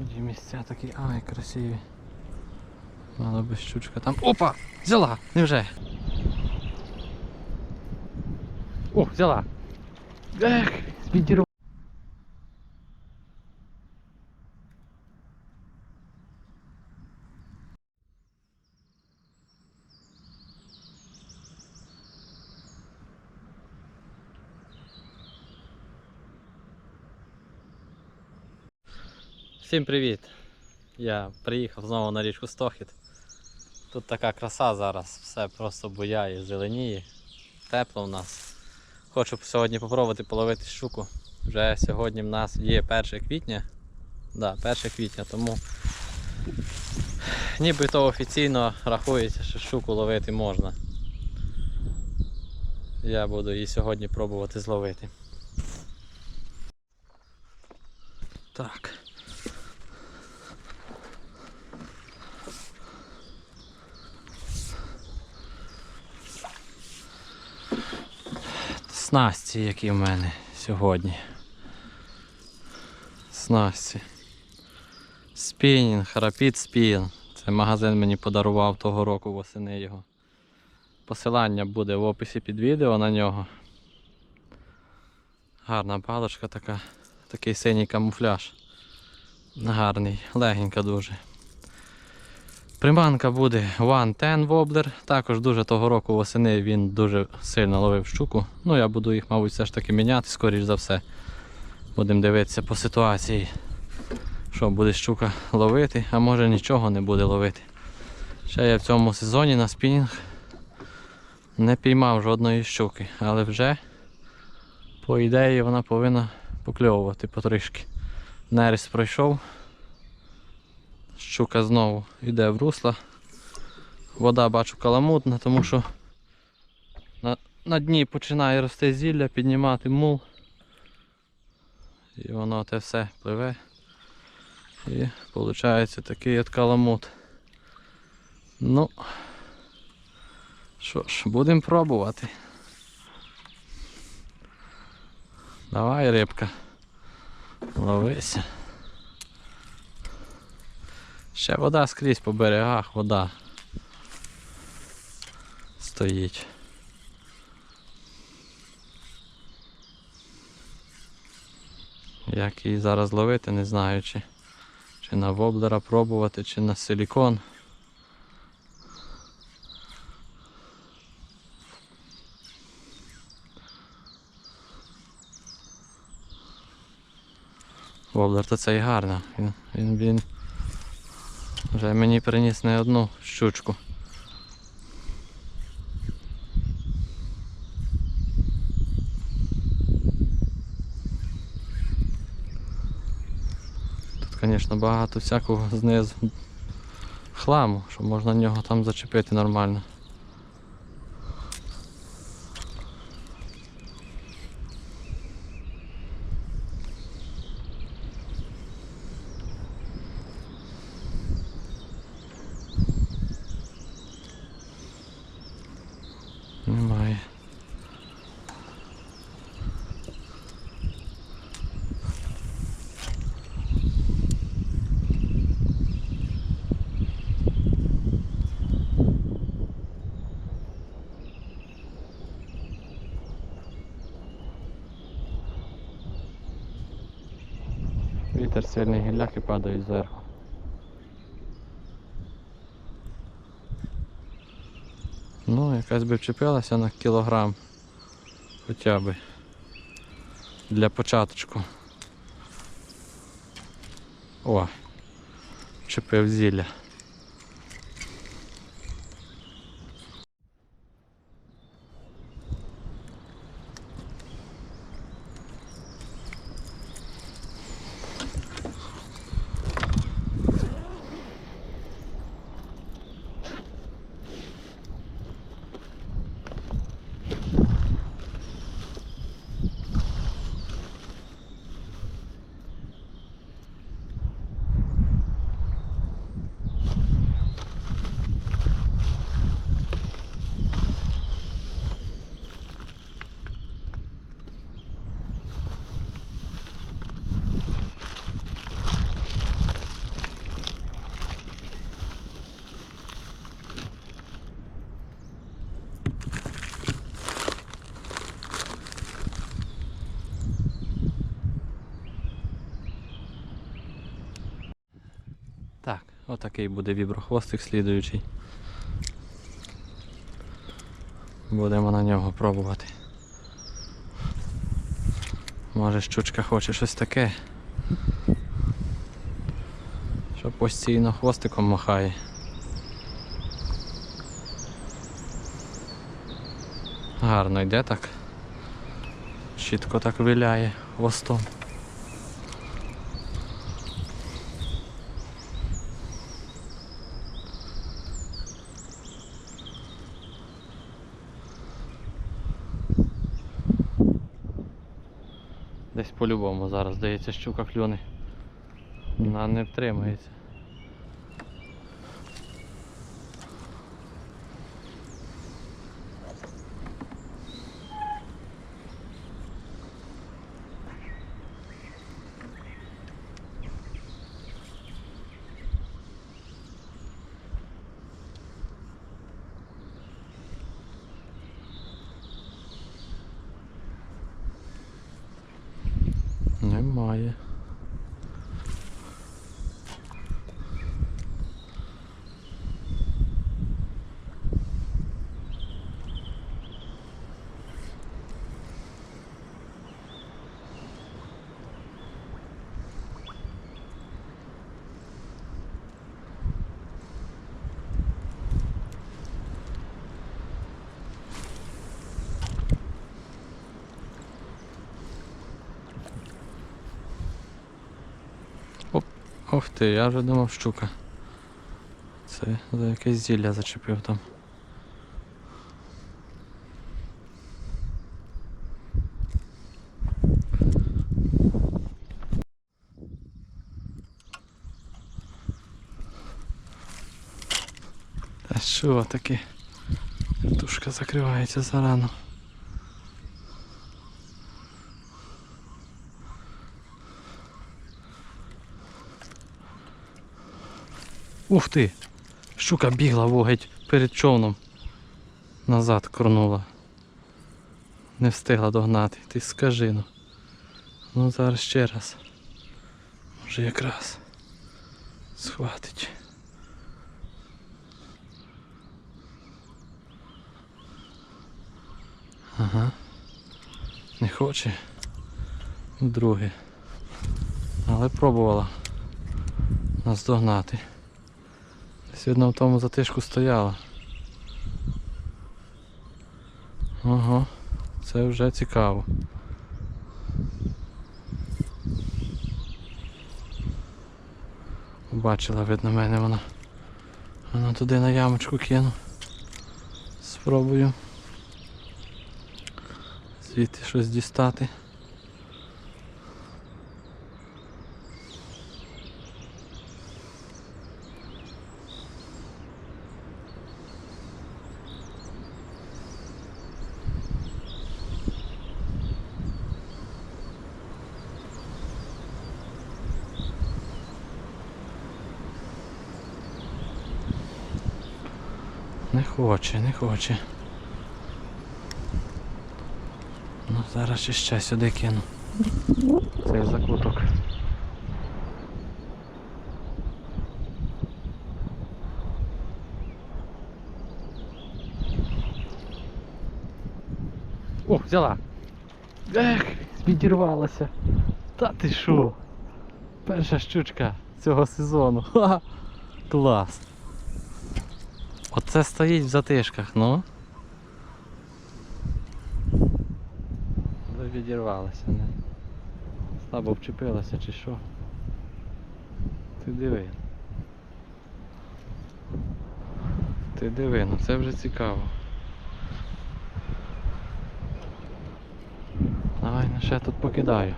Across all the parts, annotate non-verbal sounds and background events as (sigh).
Ді місця такі, ай, красиві. Мала би щучка там. Опа! Взяла! Невже? О, взяла! Ех, спідіру. Всім привіт! Я приїхав знову на річку Стохід. Тут така краса зараз, все просто буяє, зеленіє, тепло в нас. Хочу сьогодні спробувати половити щуку. Вже сьогодні в нас є 1 квітня. Да, 1 квітня, тому нібито офіційно рахується, що щуку ловити можна. Я буду її сьогодні пробувати зловити. Так. Снасті, які в мене сьогодні. Снасті. Спінінг, Rapid Spin. Це магазин мені подарував того року восени його. Посилання буде в описі під відео на нього. Гарна паличка така, такий синій камуфляж. Гарний, легенька дуже. Приманка буде One Ten Wobbler. Також дуже того року восени він дуже сильно ловив щуку. Ну я буду їх, мабуть, все ж таки міняти, скоріш за все. Будемо дивитися по ситуації, що буде щука ловити, а може нічого не буде ловити. Ще я в цьому сезоні на спінінг не піймав жодної щуки, але вже, по ідеї, вона повинна покльовувати потрішки. Нерест пройшов. Щука знову йде в русло. Вода бачу каламутна, тому що на, на дні починає рости зілля, піднімати мул. І воно те все пливе. І виходить такий от каламут. Ну що ж, будемо пробувати. Давай, рибка. Ловися. Ще вода скрізь по берегах, вода стоїть. Як її зараз ловити, не знаю, чи, чи на воблера пробувати, чи на силікон. Воблер то це і гарно. Він, він, він вже мені приніс не одну щучку. Тут, звісно, багато всякого знизу хламу, що можна нього там зачепити нормально. Немає. Вітер сильний гілляки падають зверху. Ну, якась би вчепилася на кілограм. Хоча б Для початочку. О! Вчепив зілля. Отакий буде віброхвостик слідуючий. Будемо на нього пробувати. Може щучка хоче щось таке. Що постійно хвостиком махає. Гарно йде так. Чітко так виляє хвостом. Десь по-любому зараз здається щука клюне. Вона не втримається. Немає. Ох ти, я вже думав щука. Це за якесь зілля зачепив там. Та що таке? Тушка закривається зарано. Ух ти! Щука бігла вогеть перед човном. Назад корнула. Не встигла догнати. Ти скажи ну. Ну зараз ще раз. Може якраз схватить. Ага. Не хоче. Вдруге. Але пробувала нас догнати. Десь видно в тому затишку стояла. Ага, це вже цікаво. Бачила, видно, мене вона. Вона туди на ямочку кину. Спробую. Звідти щось дістати. Не хоче, не хоче. Ну, зараз ще ще сюди кину. Цей закуток. О, взяла. Ех, відірвалася. Та ти що? Перша щучка цього сезону. (laughs) Ха! Клас. Оце стоїть в затишках, ну. Відірвалася, не? Слабо вчепилася чи що? Ти диви. Ти диви, ну це вже цікаво. Давай, ну ще тут покидаю.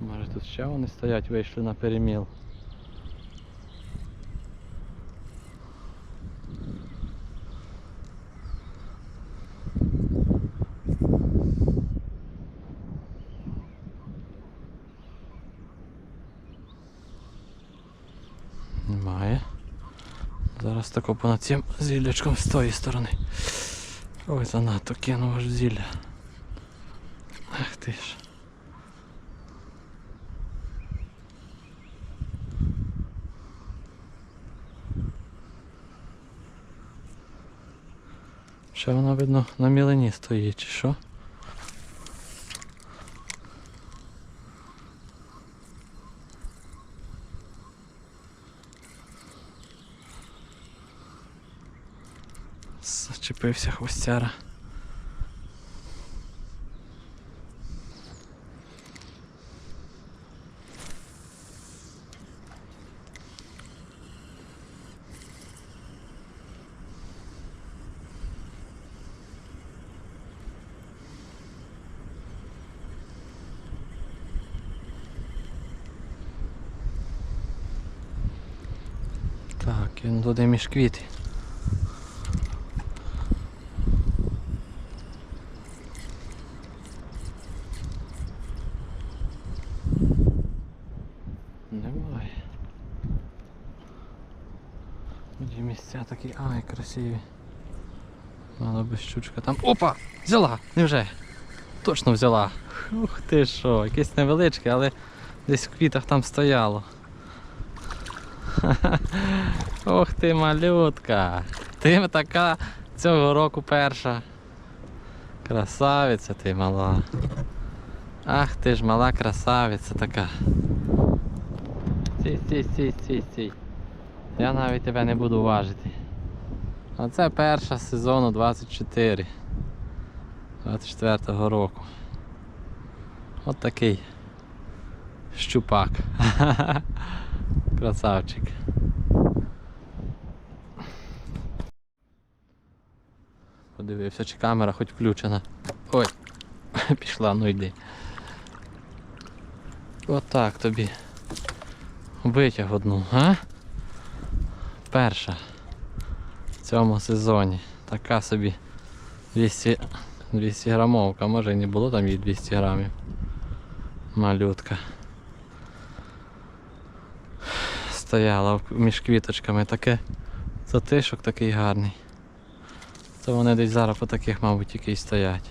Може тут ще вони стоять, вийшли на переміл. Зараз тако понад цим зіллячком з тої сторони. Ой, занадто кинув аж зілля. Ах ти ж. Ще воно видно на мілені стоїть, чи що? Зачепився хвостяра. Так, він туди між квіти. Немає. Ті місця такі, ай, красиві. Мала би щучка там. Опа! Взяла! Невже? Точно взяла. Ух ти що, якесь невеличке, але десь в квітах там стояло. (laughs) Ох ти малютка! Ти така цього року перша. Красавиця ти мала. Ах ти ж мала красавиця така. Стій, Я навіть тебе не буду важити. Оце перша сезону 24. 24-го року. От такий щупак. (laughs) Красавчик. Подивився, чи камера хоч включена. Ой, (laughs) пішла, ну йди. Отак тобі. Витяг одну, а? Перша в цьому сезоні. Така собі 200, 200 грамовка, може і не було там їй 200 грамів. Малютка. Стояла між квіточками таке затишок такий гарний. Це вони десь зараз по таких, мабуть, тільки й стоять.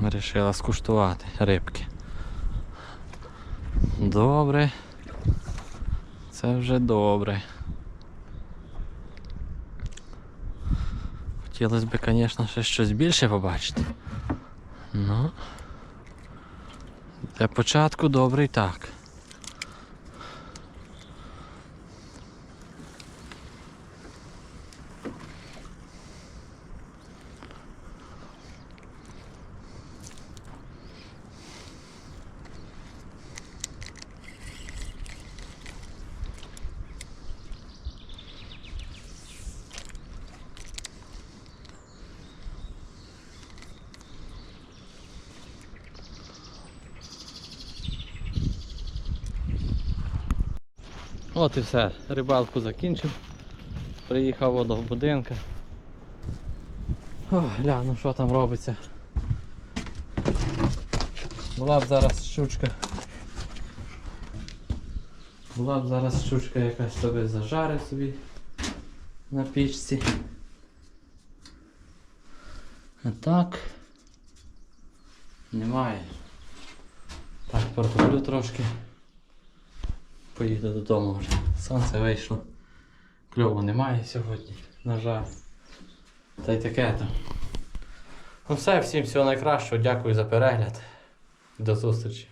Вирішила скуштувати рибки. Добре. Це вже добре. Хотілося б, звісно, ще щось більше побачити. Ну. Для початку добре і так. От і все, рибалку закінчив. Приїхав до будинка. О, гляну, що там робиться. Була б зараз щучка. Була б зараз щучка якась тобі зажарив собі на пічці. А так немає. Так, портоплю трошки. Поїду додому вже. Сонце вийшло. Кльово немає сьогодні, на жаль. Та й таке там. Ну все, всім всього найкращого. Дякую за перегляд. До зустрічі.